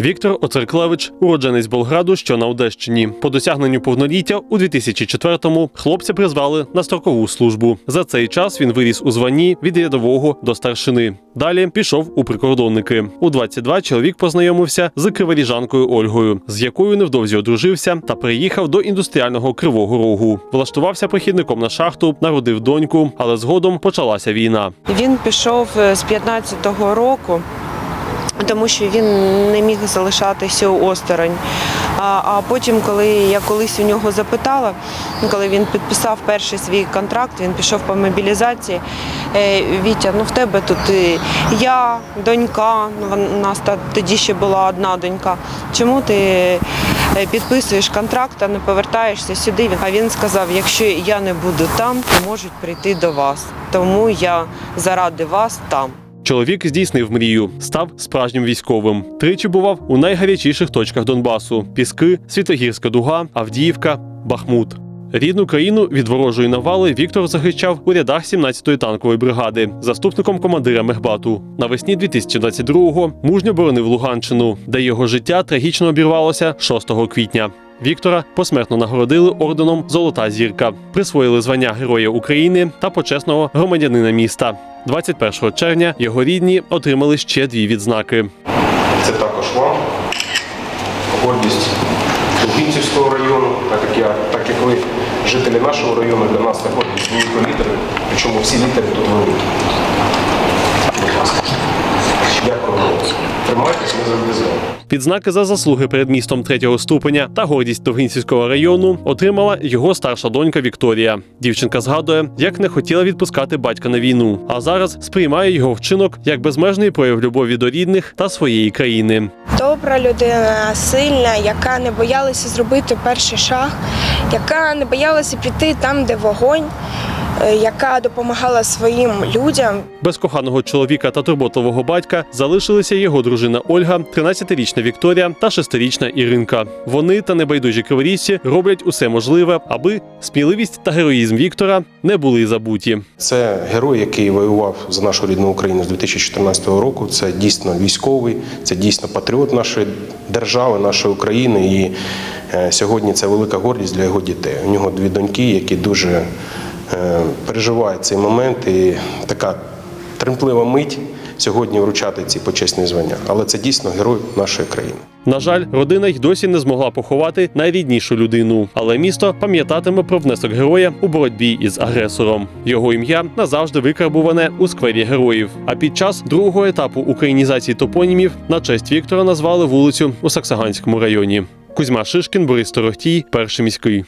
Віктор Оцерклевич, уродженець Болграду, що на Одещині. По досягненню повноліття у 2004-му хлопця призвали на строкову службу. За цей час він виріс у званні від рядового до старшини. Далі пішов у прикордонники. У 22 чоловік познайомився з криворіжанкою Ольгою, з якою невдовзі одружився та приїхав до індустріального кривого рогу. Влаштувався прихідником на шахту, народив доньку, але згодом почалася війна. Він пішов е, з 15-го року, тому що він не міг залишатися осторонь. А, потім, коли я колись у нього запитала, коли він підписав перший свій контракт, він пішов по мобілізації. «Е, Вітя, ну в тебе тут я, донька, ну у нас тоді ще була одна донька. Чому ти е, підписуєш контракт, а не повертаєшся сюди? А він сказав: якщо я не буду там, то можуть прийти до вас. Тому я заради вас там. Чоловік здійснив мрію, став справжнім військовим. Тричі бував у найгарячіших точках Донбасу: Піски, Світогірська дуга, Авдіївка, Бахмут. Рідну країну від ворожої навали Віктор захищав у рядах 17-ї танкової бригади, заступником командира Мехбату. Навесні 2022-го мужньо боронив Луганщину, де його життя трагічно обірвалося 6 квітня. Віктора посмертно нагородили орденом Золота зірка, присвоїли звання Героя України та почесного громадянина міста. 21 червня його рідні отримали ще дві відзнаки. Це також вам. Гордість Лугинцівського району, так як я, так як ви жителі нашого району, для нас гордість великої літери, причому всі літери тут великі. Дякую. Тримайтесь, ми завжди з вами. Відзнаки за заслуги перед містом третього ступеня та гордість Довгинцівського району отримала його старша донька Вікторія. Дівчинка згадує, як не хотіла відпускати батька на війну, а зараз сприймає його вчинок як безмежний прояв любові до рідних та своєї країни. добра людина, сильна, яка не боялася зробити перший шаг, яка не боялася піти там, де вогонь, яка допомагала своїм людям. Без коханого чоловіка та турботливого батька залишилися його дружина Ольга, 13-річна Вікторія та 6-річна Іринка. Вони та небайдужі криворіжці роблять усе можливе, аби сміливість та героїзм Віктора не були забуті. Це герой, який воював за нашу рідну Україну з 2014 року. Це дійсно військовий, це дійсно патріот нашої держави, нашої України. І е, сьогодні це велика гордість для його дітей. У нього дві доньки, які дуже е, переживають цей момент. І така тремтлива мить сьогодні вручати ці почесні звання. Але це дійсно герой нашої країни. На жаль, родина й досі не змогла поховати найріднішу людину, але місто пам'ятатиме про внесок героя у боротьбі із агресором. Його ім'я назавжди викарбуване у сквері героїв. А під час другого етапу українізації топонімів на честь Віктора назвали вулицю у Саксаганському районі. Кузьма Шишкін, Борис Торохтій, перший міський.